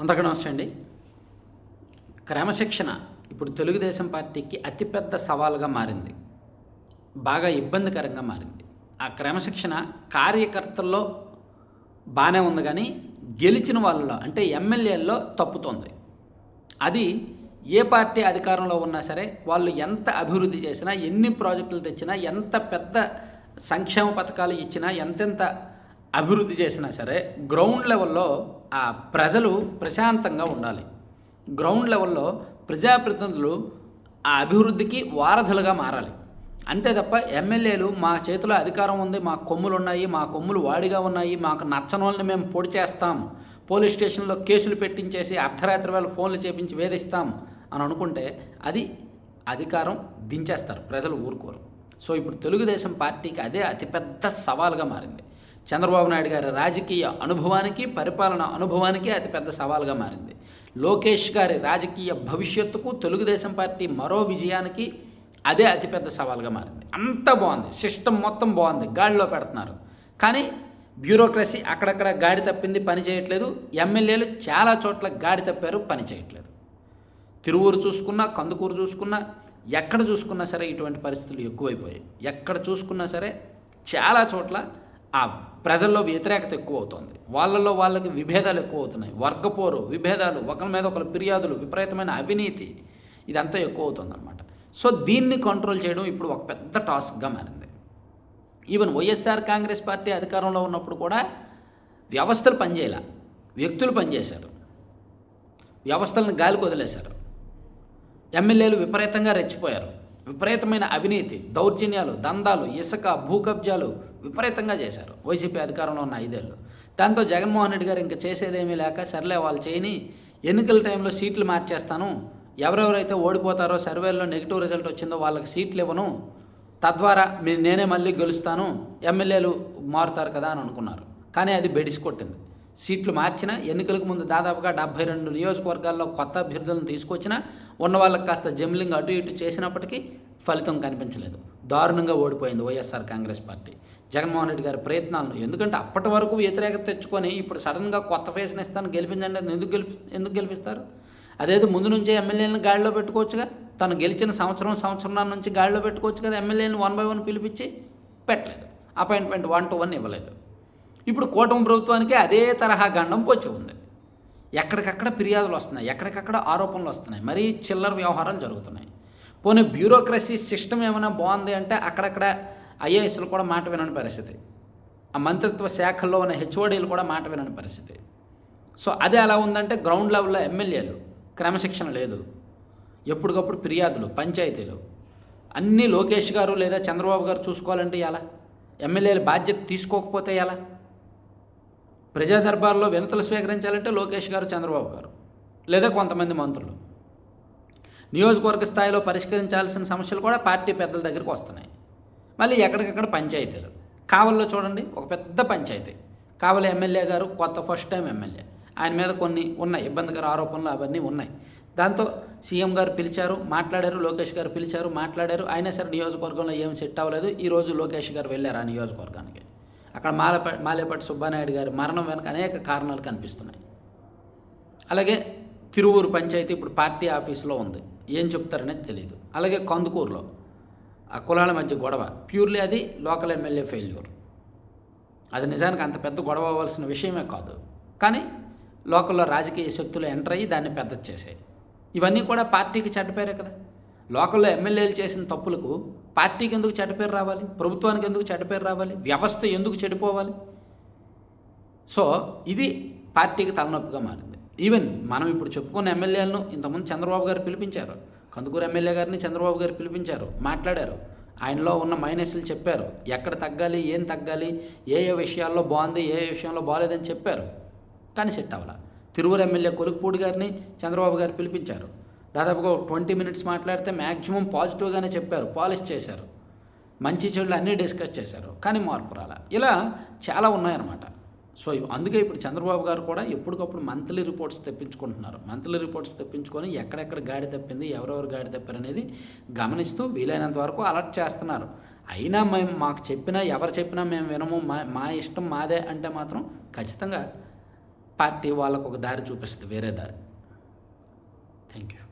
అందరికీ నమస్తే అండి క్రమశిక్షణ ఇప్పుడు తెలుగుదేశం పార్టీకి అతిపెద్ద సవాలుగా మారింది. బాగా ఇబ్బందికరంగా మారింది. ఆ క్రమశిక్షణ కార్యకర్తల్లో బాగానే ఉంది కానీ గెలిచిన వాళ్ళలో అంటే ఎమ్మెల్యేల్లో తప్పుతోంది. అది ఏ పార్టీ అధికారంలో ఉన్నా సరే వాళ్ళు ఎంత అభివృద్ధి చేసినా ఎన్ని ప్రాజెక్టులు తెచ్చినా ఎంత పెద్ద సంక్షేమ పథకాలు ఇచ్చినా ఎంతెంత అభివృద్ధి చేసినా సరే గ్రౌండ్ లెవెల్లో ఆ ప్రజలు ప్రశాంతంగా ఉండాలి. గ్రౌండ్ లెవెల్లో ప్రజాప్రతినిధులు ఆ అభివృద్ధికి వారధులుగా మారాలి. అంతే తప్ప ఎమ్మెల్యేలు మా చేతిలో అధికారం ఉంది మా కొమ్ములు ఉన్నాయి మా కొమ్ములు వాడిగా ఉన్నాయి మాకు నచ్చని వాళ్ళని మేము పొడి చేస్తాం పోలీస్ స్టేషన్లో కేసులు పెట్టించేసి అర్ధరాత్రి వేళ ఫోన్లు చేపించి వేధిస్తాం అని అనుకుంటే అది అధికారం దించేస్తారు ప్రజలు ఊరుకోరు. సో ఇప్పుడు తెలుగుదేశం పార్టీకి అదే అతిపెద్ద సవాల్గా మారింది. చంద్రబాబు నాయుడు గారి రాజకీయ అనుభవానికి పరిపాలన అనుభవానికి అతిపెద్ద సవాల్గా మారింది. లోకేష్ గారి రాజకీయ భవిష్యత్తుకు తెలుగుదేశం పార్టీ మరో విజయానికి అదే అతిపెద్ద సవాల్గా మారింది. అంత బాగుంది. సిస్టమ్ మొత్తం బాగుంది. గాడిలో పెడుతున్నారు. కానీ బ్యూరోక్రసీ అక్కడక్కడ గాడి తప్పింది పని చేయట్లేదు. ఎమ్మెల్యేలు చాలా చోట్ల గాడి తప్పారు పని చేయట్లేదు. తిరువూరు చూసుకున్నా కందుకూరు చూసుకున్నా ఎక్కడ చూసుకున్నా సరే ఇటువంటి పరిస్థితులు ఎక్కువైపోయాయి. ఎక్కడ చూసుకున్నా సరే చాలా చోట్ల ఆ ప్రజల్లో వ్యతిరేకత ఎక్కువ అవుతుంది వాళ్ళల్లో వాళ్ళకి విభేదాలు ఎక్కువ అవుతున్నాయి వర్గపోరు విభేదాలు ఒకరి మీద ఒకరి ఫిర్యాదులు విపరీతమైన అవినీతి ఇదంతా ఎక్కువ అవుతుంది అనమాట సో దీన్ని కంట్రోల్ చేయడం ఇప్పుడు ఒక పెద్ద టాస్క్గా మారింది. ఈవెన్ వైఎస్ఆర్ కాంగ్రెస్ పార్టీ అధికారంలో ఉన్నప్పుడు కూడా వ్యవస్థలు పనిచేయాల. వ్యక్తులు పనిచేశారు. వ్యవస్థలను గాలికి వదిలేశారు. ఎమ్మెల్యేలు విపరీతంగా రెచ్చిపోయారు. విపరీతమైన అవినీతి దౌర్జన్యాలు దందాలు ఇసుక భూ కబ్జాలు విపరీతంగా చేశారు. వైసీపీ అధికారంలో ఉన్న ఐదేళ్ళు. దాంతో జగన్మోహన్ రెడ్డి గారు ఇంకా చేసేదేమీ లేక సర్లే వాళ్ళు చేయని ఎన్నికల టైంలో సీట్లు మార్చేస్తాను. ఎవరెవరైతే ఓడిపోతారో సర్వేల్లో నెగిటివ్ రిజల్ట్ వచ్చిందో వాళ్ళకి సీట్లు ఇవ్వను. తద్వారా మీ నేనే మళ్ళీ గెలుస్తాను. ఎమ్మెల్యేలు మారుతారు కదా అని అనుకున్నారు. కానీ అది బెడిసి కొట్టింది సీట్లు మార్చిన ఎన్నికలకు ముందు దాదాపుగా డెబ్బై రెండు నియోజకవర్గాల్లో కొత్త అభ్యర్థులను తీసుకొచ్చిన ఉన్న వాళ్ళకి కాస్త జమ్లింగ్ అటు ఇటు చేసినప్పటికీ ఫలితం కనిపించలేదు. దారుణంగా ఓడిపోయింది వైఎస్ఆర్ కాంగ్రెస్ పార్టీ. జగన్మోహన్ రెడ్డి గారి ప్రయత్నాలను ఎందుకంటే అప్పటి వరకు వ్యతిరేకత తెచ్చుకొని ఇప్పుడు సడన్గా కొత్త ఫేస్ని ఇస్తాను గెలిపించండి ఎందుకు గెలిపి ఎందుకు గెలిపిస్తారు? అదేదో ముందు నుంచే ఎమ్మెల్యేలను గాడిలో పెట్టుకోవచ్చుగా? తను గెలిచిన సంవత్సరం సంవత్సరం నుంచి గాడిలో పెట్టుకోవచ్చు కదా ఎమ్మెల్యేని వన్ బై వన్ పిలిపించి పెట్టలేదు. అపాయింట్మెంట్ వన్ టు వన్ ఇవ్వలేదు. ఇప్పుడు కూటమి ప్రభుత్వానికి అదే తరహా గండం పొచ్చి ఉంది. ఎక్కడికక్కడ ఫిర్యాదులు వస్తున్నాయి ఎక్కడికక్కడ ఆరోపణలు వస్తున్నాయి. మరీ చిల్లర వ్యవహారాలు జరుగుతున్నాయి. పోనీ బ్యూరోక్రసీ సిస్టమ్ ఏమైనా బాగుంది అంటే అక్కడక్కడ ఐఏఎస్లు కూడా మాట వినని పరిస్థితి. ఆ మంత్రిత్వ శాఖల్లో ఉన్న హెచ్ఓడీలు కూడా మాట వినని పరిస్థితి. సో అదే ఎలా ఉందంటే గ్రౌండ్ లెవెల్లో ఎమ్మెల్యేలు క్రమశిక్షణ లేదు. ఎప్పటికప్పుడు ఫిర్యాదులు పంచాయతీలు. అన్నీ లోకేష్ గారు లేదా చంద్రబాబు గారు చూసుకోవాలంటే ఎలా? ఎమ్మెల్యేల బాధ్యత తీసుకోకపోతే ఎలా? ప్రజా దర్బార్లో వినతలు స్వీకరించాలంటే లోకేష్ గారు చంద్రబాబు గారు లేదా కొంతమంది మంత్రులు. నియోజకవర్గ స్థాయిలో పరిష్కరించాల్సిన సమస్యలు కూడా పార్టీ పెద్దల దగ్గరికి వస్తున్నాయి. మళ్ళీ ఎక్కడికక్కడ పంచాయతీలు. కావల్లో చూడండి ఒక పెద్ద పంచాయతీ. కావలి ఎమ్మెల్యే గారు కొత్త ఫస్ట్ టైం ఎమ్మెల్యే. ఆయన మీద కొన్ని ఉన్నాయి ఇబ్బందికర ఆరోపణలు అవన్నీ ఉన్నాయి. దాంతో సీఎం గారు పిలిచారు మాట్లాడారు లోకేష్ గారు పిలిచారు మాట్లాడారు. అయినా సరే నియోజకవర్గంలో ఏం సెట్ అవ్వలేదు. ఈరోజు లోకేష్ గారు వెళ్ళారు ఆ నియోజకవర్గానికి. అక్కడ మాలప మాలేపట్టి సుబ్బానాయుడు గారి మరణం వెనక అనేక కారణాలు కనిపిస్తున్నాయి. అలాగే తిరువూరు పంచాయతీ ఇప్పుడు పార్టీ ఆఫీస్లో ఉంది. ఏం చెప్తారనేది తెలియదు అలాగే కందుకూరులో. ఆ కులాల మధ్య గొడవ. ప్యూర్లీ అది లోకల్ ఎమ్మెల్యే ఫెయిల్యూర్. అది నిజానికి అంత పెద్ద గొడవ అవ్వాల్సిన విషయమే కాదు. కానీ లోకల్లో రాజకీయ శక్తులు ఎంటర్ అయ్యి దాన్ని పెద్ద చేసాయి ఇవన్నీ కూడా పార్టీకి చెడ్డపేరే కదా. లోకల్లో ఎమ్మెల్యేలు చేసిన తప్పులకు పార్టీకి ఎందుకు చెడ్డపేరు రావాలి? ప్రభుత్వానికి ఎందుకు చెడ్డపేరు రావాలి? వ్యవస్థ ఎందుకు చెడిపోవాలి? సో ఇది పార్టీకి తలనొప్పిగా మారింది. ఈవెన్ మనం ఇప్పుడు చెప్పుకున్న ఎమ్మెల్యేలను ఇంతకుముందు చంద్రబాబు గారు పిలిపించారు. కందుకూరు ఎమ్మెల్యే గారిని చంద్రబాబు గారు పిలిపించారు మాట్లాడారు. ఆయనలో ఉన్న మైనస్లు చెప్పారు. ఎక్కడ తగ్గాలి ఏం తగ్గాలి ఏ ఏ విషయాల్లో బాగుంది ఏ ఏ విషయంలో బాగాలేదని చెప్పారు. కానీ సెట్ అవ్వాల. తిరువురు ఎమ్మెల్యే కొలుకుపూడి గారిని చంద్రబాబు గారు పిలిపించారు. దాదాపుగా ట్వంటీ మినిట్స్ మాట్లాడితే మ్యాక్సిమం పాజిటివ్గానే చెప్పారు పాలిష్ చేశారు. మంచి చెడులు అన్నీ డిస్కస్ చేశారు. కానీ మార్పు రాల. ఇలా చాలా ఉన్నాయన్నమాట. సో అందుకే ఇప్పుడు చంద్రబాబు గారు కూడా ఎప్పటికప్పుడు మంత్లీ రిపోర్ట్స్ తెప్పించుకుంటున్నారు. మంత్లీ రిపోర్ట్స్ తెప్పించుకొని ఎక్కడెక్కడ గాడి తప్పింది ఎవరెవరు గాడి తప్పారు అనేది గమనిస్తూ వీలైనంత వరకు అలర్ట్ చేస్తున్నారు. అయినా మేము మాకు చెప్పినా ఎవరు చెప్పినా మేము వినము. మా మా ఇష్టం మాదే అంటే మాత్రం ఖచ్చితంగా పార్టీ వాళ్ళకు ఒక దారి చూపిస్తుంది వేరే దారి. Thank you